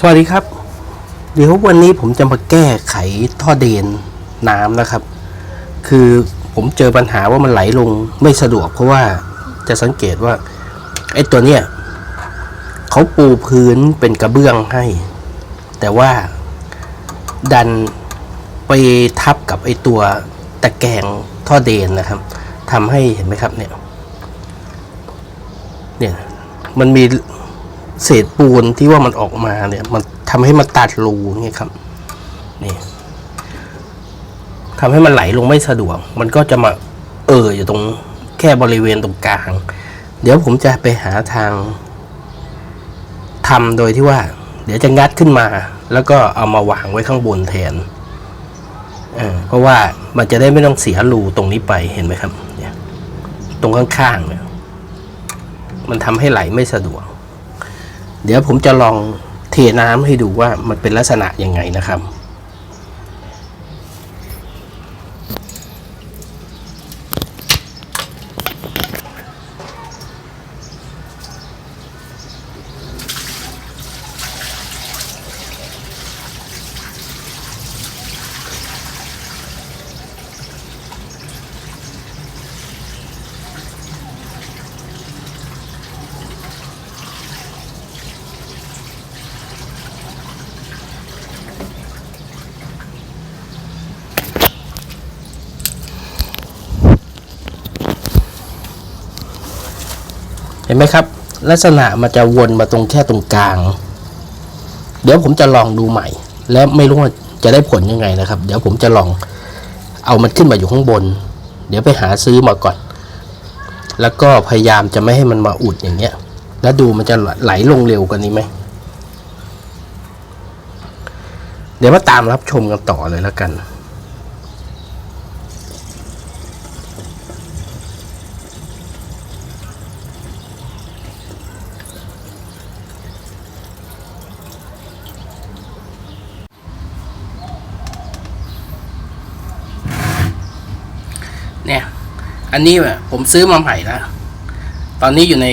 สวัสดีครับ เดี๋ยววันนี้ผมจะมาแก้ไขท่อเดนน้ำนะครับ คือผมเจอปัญหาว่ามันไหลลงไม่สะดวก เพราะว่าจะสังเกตว่าไอ้ตัวเนี้ยเขาปูพื้นเป็นกระเบื้องให้ แต่ว่าดันไปทับกับไอ้ตัวตะแกรงท่อเดนนะครับทำให้เห็นไหมครับเนี่ยเนี่ยมันมี เศษปูนที่ว่ามันออกมาเนี่ยมันทำให้มันตัดรูเนี่ยครับนี่ทำให้มันไหลลงไม่สะดวก มันก็จะมาเอออยู่ตรงแค่บริเวณตรงกลาง เดี๋ยวผมจะไปหาทางทำโดยที่ว่า เดี๋ยวจะงัดขึ้นมา แล้วก็เอามาวางไว้ข้างบนแทนเออเพราะว่ามันจะได้ไม่ต้องเสียรูตรงนี้ไปเห็นไหมครับ เนี่ย ตรงข้างๆเนี่ยมันทำให้ไหลไม่สะดวก เดี๋ยวผมจะลองเทน้ำให้ดูว่ามันเป็นลักษณะยังไงนะครับ ห็นไหมครับ ลักษณะมันจะวนมาตรงแค่ตรงกลาง เดี๋ยวผมจะลองดูใหม่ และไม่รู้ว่าจะได้ผลยังไงนะครับ เดี๋ยวผมจะลองเอามันขึ้นมาอยู่ข้างบน เดี๋ยวไปหาซื้อมาก่อน แล้วก็พยายามจะไม่ให้มันมาอุดอย่างเงี้ย แล้วดูมันจะไหลลงเร็วกว่านี้ไหมเดี๋ยวมาตามรับชมกันต่อเลยแล้วกัน เนี่ย อันนี้ผมซื้อมาใหม่แล้วตอนนี้อยู่ใน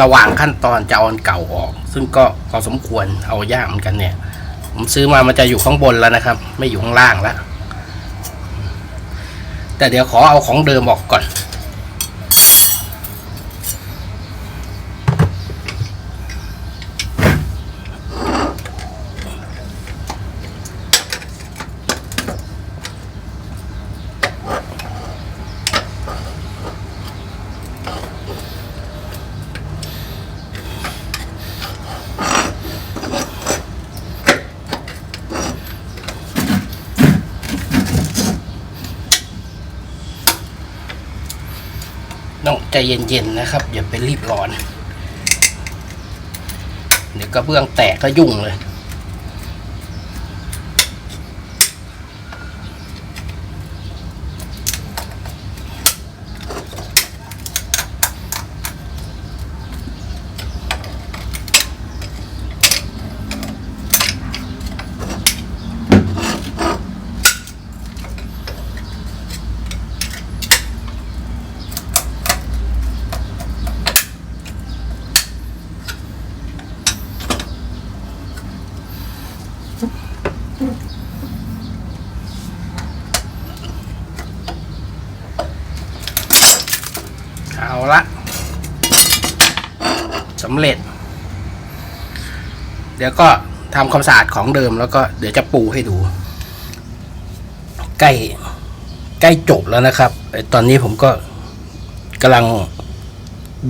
ระหว่างขั้นตอนจะเอาอันเก่าออก ซึ่งก็พอสมควรเอายากเหมือนกันเนี่ย ผมซื้อมามันจะอยู่ข้างบนแล้วนะครับ ไม่อยู่ข้างล่างแล้ว แต่เดี๋ยวขอเอาของเดิมออกก่อน ใจเย็นๆนะครับ อย่าไปรีบร้อน เดี๋ยวกระเบื้องแตกก็ยุ่งเลย เดี๋ยวก็ทำความสะอาดของเดิมแล้วก็เดี๋ยวจะปูให้ดู ใกล้ใกล้จบแล้วนะครับตอนนี้ผมก็กำลัง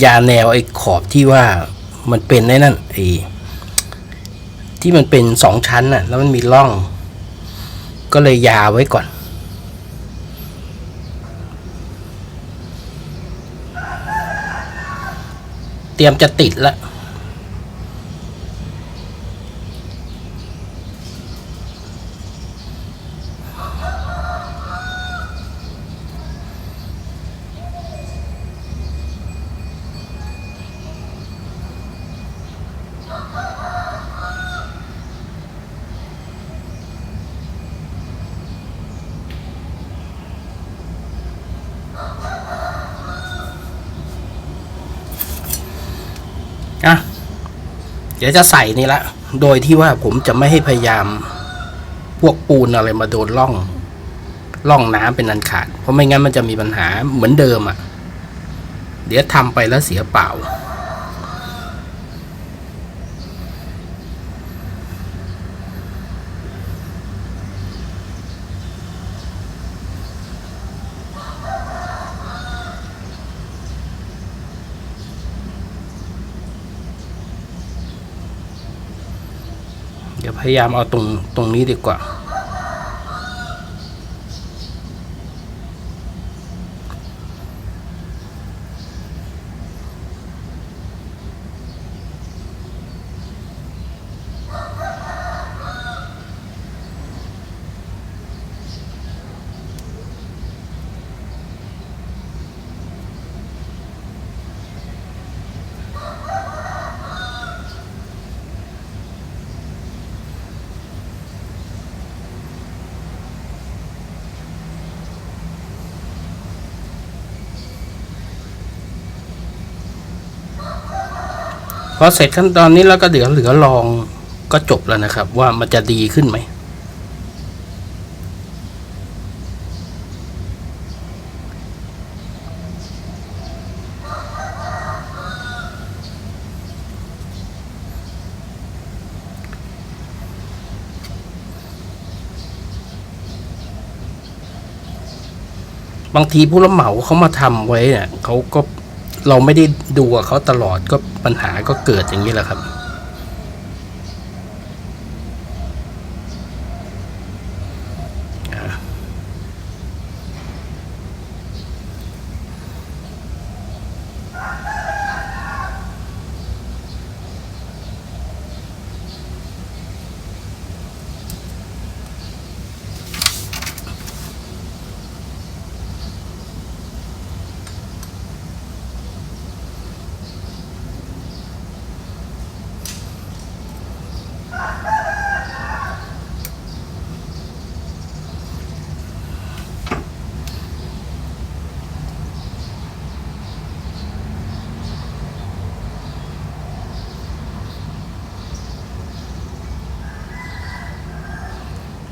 ยาแนวไอ้ขอบที่ว่ามันเป็นไอ้นั่นไอ้ที่มันเป็นสองชั้นน่ะ แล้วมันมีร่อง ก็เลยยาไว้ก่อน เตรียมจะติดแล้ว เดี๋ยวจะใส่นี่ละ โดยที่ว่าผมจะไม่ให้พยายาม พวกปูนอะไรมาโดนร่องร่องน้ำเป็นอันขาด เพราะไม่งั้นมันจะมีปัญหาเหมือนเดิมอะ่ะ เดี๋ยวทำไปแล้วเสียเปล่า เดี๋ยวพยายามเอาตรงตรงนี้ดีกว่า พอเสร็จขั้นตอนนี้แล้วก็เดี๋ยวเหลือลองก็จบแล้วนะครับ ว่ามันจะดีขึ้นไหมบางทีผู้รับเหมาเขามาทำไว้เนี่ยเขาก็ เราไม่ได้ดูกับเขาตลอดก็ปัญหาก็เกิดอย่างนี้แหละครับ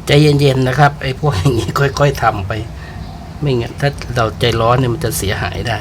ใจเย็นๆนะครับไอ้พวกอย่างนี้ค่อย ๆทำไป ไม่งั้นถ้าเราใจร้อนเนี่ยมันจะเสียหายได้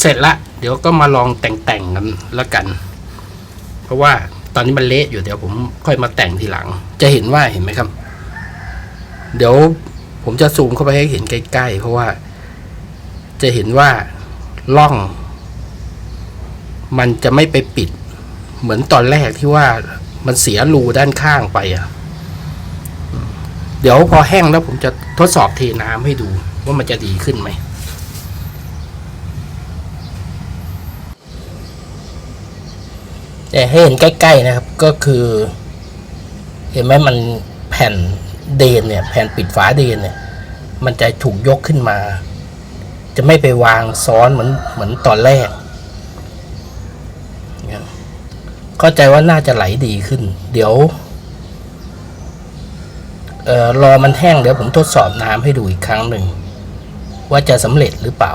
เสร็จละ เดี๋ยวก็มาลองแต่งๆกันแล้วกัน เพราะว่าตอนนี้มันเละอยู่เดี๋ยวผมค่อยมาแต่งทีหลัง จะเห็นว่าเห็นไหมครับ เดี๋ยวผมจะซูมเข้าไปให้เห็นใกล้ๆ เพราะว่า จะเห็นว่าล่อง มันจะไม่ไปปิด เหมือนตอนแรกที่ว่ามันเสียรูด้านข้างไปอะ เดี๋ยวพอแห้งแล้วผมจะทดสอบเทน้ำให้ดูว่ามันจะดีขึ้นไหม แต่ให้เห็นใกล้ๆนะครับก็คือ เห็นไหมมันแผ่นเดนเนี่ย แผ่นปิดฝาเดนเนี่ย มันจะถูกยกขึ้นมา จะไม่ไปวางซ้อนเหมือนเหมือนตอนแรกเข้าใจว่าน่าจะไหลดีขึ้น เดี๋ยวเอ่อรอมันแห้งเดี๋ยวผมทดสอบน้ำให้ดูอีกครั้งหนึ่ง ว่าจะสำเร็จหรือเปล่า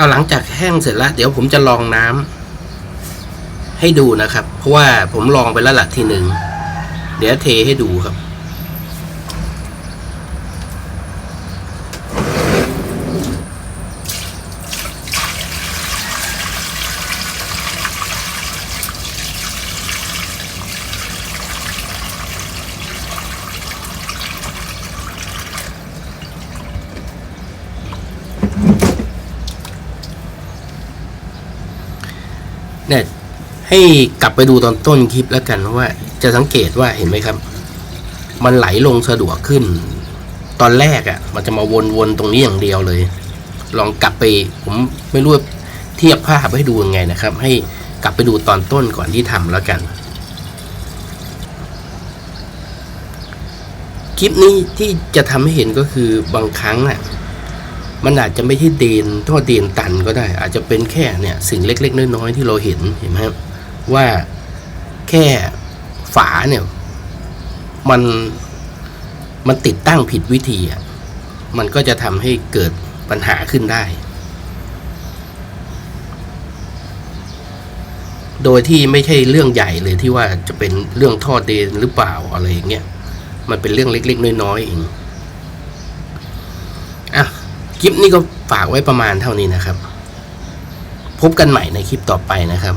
เอาหลังจากแห้งเสร็จแล้วเดี๋ยวผมจะลองน้ำให้ดูนะครับ เพราะว่าผมลองไปแล้วละทีหนึ่งเดี๋ยวเทให้ดูครับ เนี่ย ให้กลับไปดูตอนต้นคลิปแล้วกันว่า จะสังเกตว่าเห็นไหมครับ มันไหลลงสะดวกขึ้น ตอนแรกอะ่ะ มันจะมาวนๆตรงนี้อย่างเดียวเลย ลองกลับไป ผมไม่รู้ว่าเทียบภาพให้ดูยังไงนะครับ ให้กลับไปดูตอนต้นก่อนที่ทำแล้วกัน คลิปนี้ที่จะทำให้เห็นก็คือบางครั้งอะมันอาจจะไม่ใช่เดนท่อเดนตันก็ได้ อาจจะเป็นแค่เนี่ยสิ่งเล็ก ๆ น้อย ๆ ที่เราเห็นเห็นไหมครับ ว่าแค่ฝาเนี่ยมันมันติดตั้งผิดวิธีอะมันก็จะทำให้เกิดปัญหาขึ้นได้ โดยที่ไม่ใช่เรื่องใหญ่เลยที่ว่าจะเป็นเรื่องท่อเดนหรือเปล่าอะไรอย่างเงี้ยมันเป็นเรื่องเล็กๆ น้อยๆเองอะคลิปนี้ก็ฝากไว้ประมาณเท่านี้นะครับ พบกันใหม่ในคลิปต่อไปนะครับ